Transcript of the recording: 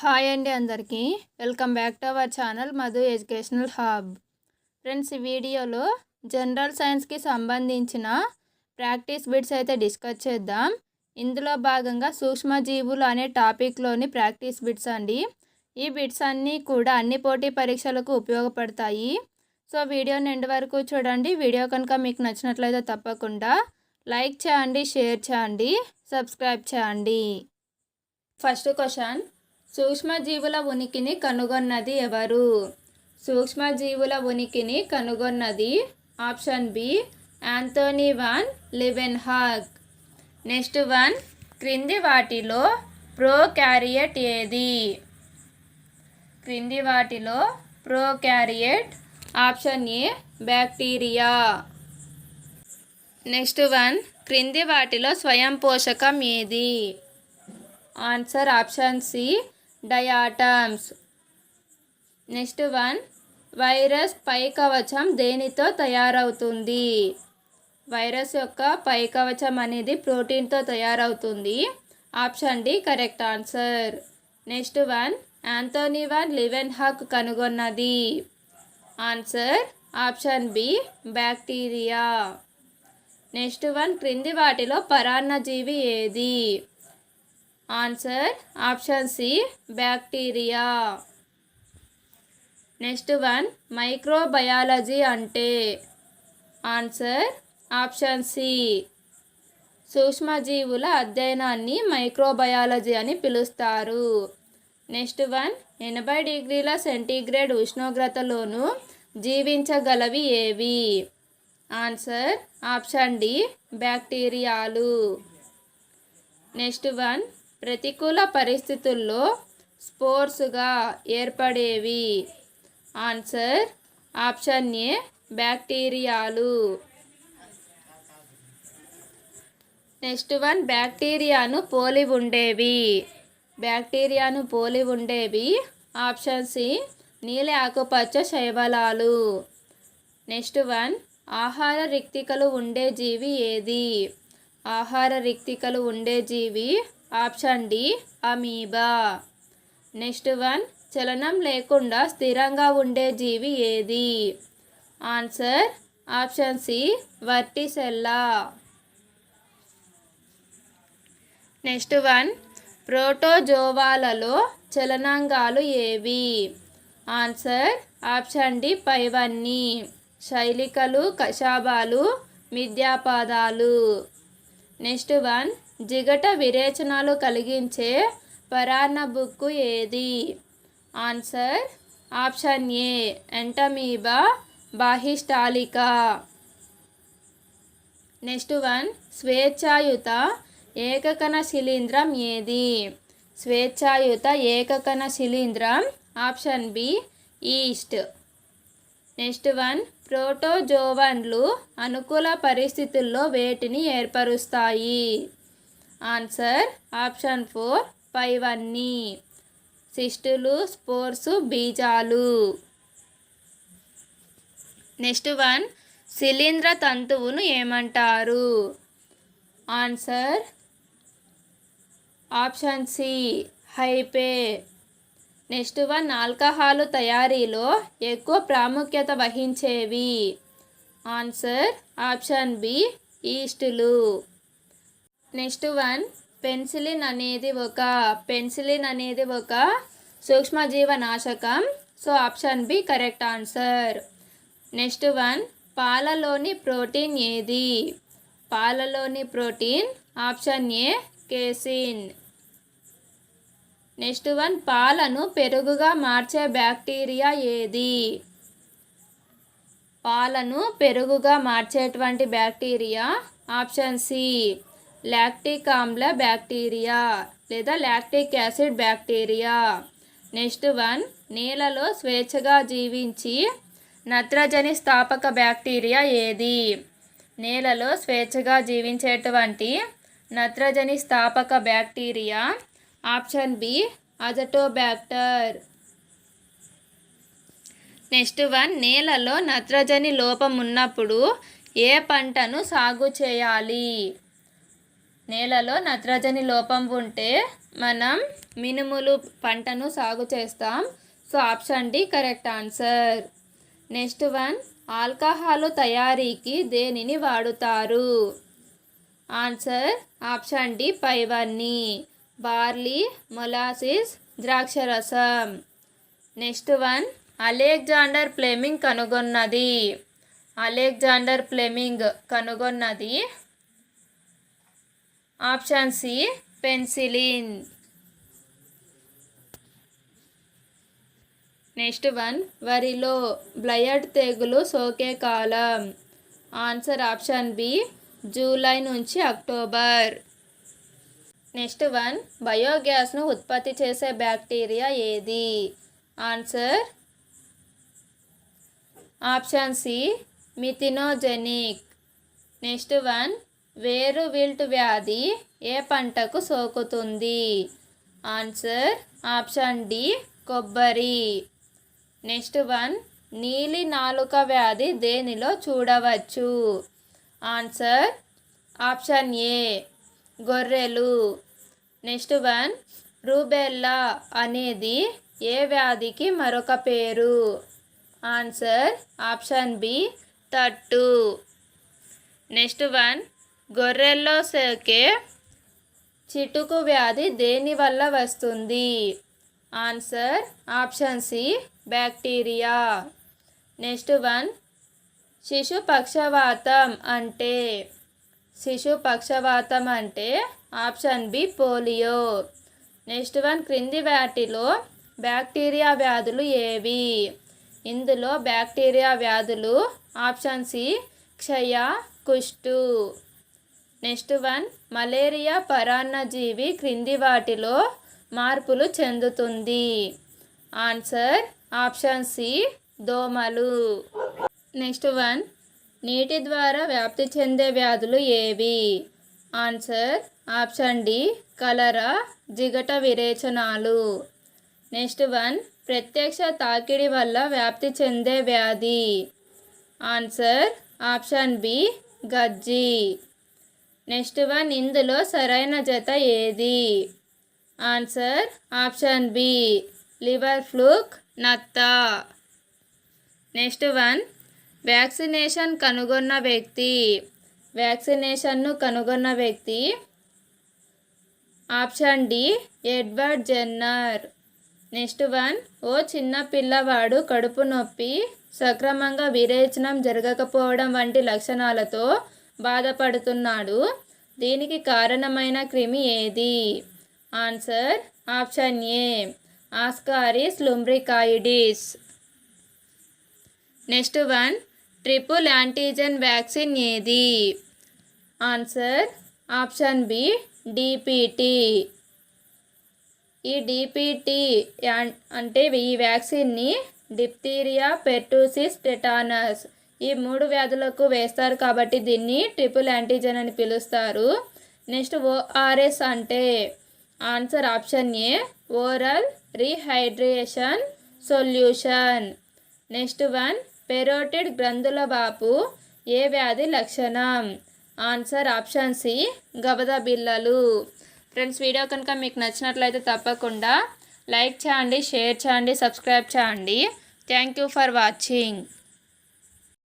Hi అండి అందరికీ. Welcome back to our channel Madhu educational hub. Friends ఈ వీడియోలో జనరల్ సైన్స్కి సంబంధించిన ప్రాక్టీస్ బిట్స్ అయితే డిస్కస్ చేద్దాం. ఇందులో భాగంగా సూక్ష్మజీవులు అనే టాపిక్లోని ప్రాక్టీస్ బిట్స్ అండి. ఈ బిట్స్ అన్నీ కూడా అన్ని పోటీ పరీక్షలకు ఉపయోగపడతాయి. సో వీడియో నిండి వరకు చూడండి. వీడియో కనుక మీకు నచ్చినట్లయితే తప్పకుండా లైక్ చేయండి షేర్ చేయండి సబ్స్క్రైబ్ చేయండి. First question. సూక్ష్మజీవుల ఉనికిని కనుగొన్నది ఎవరు? సూక్ష్మజీవుల ఉనికిని కనుగొన్నది option B Antony van Leeuwenhoek next one క్రింది వాటిలో ప్రోక్యారియట్ ఏది? క్రింది వాటిలో prokaryote option A bacteria. Next one క్రింది వాటిలో స్వయం పోషకం ఏది? Answer option C diatoms. Next one. Virus పై కవచం దేనితో తయారవుతుంది? వైరస్ యొక్క పై కవచం అనేది ప్రోటీన్తో తయారవుతుంది. Option D correct answer. Next one. Antony van Leeuwenhoek కనుగొన్నది. Answer. Option B bacteria. Next one. క్రింది వాటిలో పరాన్నజీవి ఏది? Answer option C bacteria. Next one microbiology అంటే ఆన్సర్ ఆప్షన్ సి సూక్ష్మజీవుల అధ్యయనాన్ని మైక్రోబయాలజీ అని పిలుస్తారు. నెక్స్ట్ వన్ ఎనభై డిగ్రీల సెంటీగ్రేడ్ ఉష్ణోగ్రతలోనూ జీవించగలవి ఏవి? ఆన్సర్ ఆప్షన్ డి బ్యాక్టీరియాలు. నెక్స్ట్ వన్ ప్రతికూల పరిస్థితుల్లో స్పోర్స్గా ఏర్పడేవి. ఆన్సర్ ఆప్షన్ ఏ బ్యాక్టీరియాలు. నెక్స్ట్ వన్ బ్యాక్టీరియాను పోలి ఉండేవి. బ్యాక్టీరియాను పోలి ఉండేవి. ఆప్షన్ సి నీలి ఆకుపచ్చ శైవలాలు. నెక్స్ట్ వన్ ఆహార రిక్తికలు ఉండే జీవి ఏది? ఆహార రిక్తికలు ఉండే జీవి option D amoeba. Next one చలనం లేకుండా స్థిరంగా ఉండే జీవి ఏది? Answer option C vorticella. Next one ప్రోటోజోవాలలో చలనాంగాలు ఏవి? ఆన్సర్ ఆప్షన్ డి పైవన్నీ. శైలికలు కషాబాలు మిథ్యాపాదాలు. నెక్స్ట్ వన్ జిగట విరేచనాలు కలిగించే పరాన్న బుక్కు ఏది? Answer option A Entamoeba బాహిష్టాలిక. Next one స్వేచ్ఛాయుత ఏకకణ శిలీంద్రం ఏది? స్వేచ్ఛాయుత ఏకకణ శిలీంద్రం option B yeast. Next one ప్రోటోజోవన్లు అనుకూల పరిస్థితుల్లో వేటిని ఏర్పరుస్తాయి? ఆన్సర్ ఆప్షన్ ఫోర్ పైవన్నీ. సిస్టులు స్పోర్స్ బీజాలు. నెక్స్ట్ వన్ శిలీంద్ర తంతువును ఏమంటారు? Answer option C hyphae. Next one alcohol తయారీలో ఎక్కువ ప్రాముఖ్యత వహించేవి. ఆన్సర్ ఆప్షన్ బి ఈస్టులు. నెక్స్ట్ వన్ పెన్సిలిన్ అనేది ఒక పెన్సిలిన్ అనేది ఒక సూక్ష్మజీవ నాశకం so option B correct answer. Next one పాలలోని protein ఏది? పాలలోని protein option A casein. Next one పాలను పెరుగుగా మార్చే బ్యాక్టీరియా ఏది? పాలను పెరుగుగా మార్చేటువంటి బ్యాక్టీరియా ఆప్షన్ సి. లాక్టిక్ ఆమ్ల బ్యాక్టీరియా లేదా lactic acid bacteria. Next one నేలలో స్వేచ్ఛగా జీవించి నత్రజని స్థాపక బ్యాక్టీరియా ఏది? నేలలో స్వేచ్ఛగా జీవించేటువంటి నత్రజని స్థాపక bacteria option B Azotobacter. Next one నేలలో నత్రజని లోపం ఉన్నప్పుడు ఏ పంటను సాగు చేయాలి? నేలలో నత్రజని లోపం ఉంటే మనం మినుములు పంటను సాగు చేస్తాం. So option D correct answer. Next one alcohol తయారీకి దేనిని వాడుతారు? ఆన్సర్ ఆప్షన్ డి పైవన్నీ. బార్లీ మొలాసిస్ ద్రాక్షరసం. నెక్స్ట్ వన్ అలెగ్జాండర్ ప్లెమింగ్ కనుగొన్నది. అలెగ్జాండర్ ప్లెమింగ్ కనుగొన్నది option C penicillin. Next one వరిలో బ్లయడ్ తెగులు సోకే కాలం. ఆన్సర్ ఆప్షన్ బి జూలై నుంచి అక్టోబర్. నెక్స్ట్ వన్ బయోగ్యాస్ను ఉత్పత్తి చేసే బ్యాక్టీరియా ఏది? Answer option C methanogenic. Next one వేరు విల్ట్ వ్యాధి ఏ పంటకు సోకుతుంది? ఆన్సర్ ఆప్షన్ డి కొబ్బరి. నెక్స్ట్ వన్ నీలి నాలుక వ్యాధి దేనిలో చూడవచ్చు? ఆన్సర్ ఆప్షన్ ఏ గొర్రెలు. నెక్స్ట్ వన్ రూబెల్లా అనేది ఏ వ్యాధికి మరొక పేరు? ఆన్సర్ ఆప్షన్ బి తట్టు. నెక్స్ట్ వన్ గొర్రెల్లో సోకే చిటుకు వ్యాధి దేనివల్ల వస్తుంది? Answer option C bacteria. Next one శిశు పక్షవాతం అంటే శిశు పక్షవాతం అంటే option B polio. Next one క్రింది వాటిలో బ్యాక్టీరియా వ్యాధులు ఏవి? ఇందులో బ్యాక్టీరియా వ్యాధులు ఆప్షన్ సి క్షయ కుష్టు. నెక్స్ట్ వన్ మలేరియా పరాన్నజీవి క్రింది వాటిలో మార్పులు చెందుతుంది. ఆన్సర్ ఆప్షన్ సి దోమలు. నెక్స్ట్ వన్ నీటి ద్వారా వ్యాప్తి చెందే వ్యాధులు ఏవి? ఆన్సర్ ఆప్షన్ డి కలరా జిగట విరేచనాలు. నెక్స్ట్ వన్ ప్రత్యక్ష తాకిడి వల్ల వ్యాప్తి చెందే వ్యాధి. ఆన్సర్ ఆప్షన్ బి గజ్జి. నెక్స్ట్ వన్ ఇందులో సరైన జత ఏది? Answer option B liver fluke నత్త. నెక్స్ట్ వన్ వ్యాక్సినేషన్ కనుగొన్న వ్యక్తి. వ్యాక్సినేషన్ను కనుగొన్న వ్యక్తి. Option D Edward Jenner. Next one ఓ చిన్న పిల్లవాడు కడుపు నొప్పి సక్రమంగా విరేచనం జరగకపోవడం వంటి లక్షణాలతో బాధపడుతున్నాడు. దీనికి కారణమైన క్రిమి ఏది? Answer option A Ascaris lumbricoides. Next one triple antigen vaccine ఏది? Answer option B DPT. ఈ డిపిటి అంటే ఈ వ్యాక్సిన్ని డిప్తీరియా పెర్టూసిస్ టెటానస్ ఈ మూడు వ్యాధులకు వేస్తారు కాబట్టి దీన్ని ట్రిపుల్ యాంటీజెన్ అని పిలుస్తారు. నెక్స్ట్ ఓఆర్ఎస్ అంటే answer option A oral rehydration solution. Next one parotid గ్రంథుల బాపు ఏ వ్యాధి లక్షణం? ఆన్సర్ ఆప్షన్ సి గబద బిల్లలు ఫ్రెండ్స్ వీడియో కనుక మీకు నచ్చినట్లయితే తప్పకుండా లైక్ చేయండి షేర్ చేయండి సబ్స్క్రైబ్ చేయండి. Thank you for watching.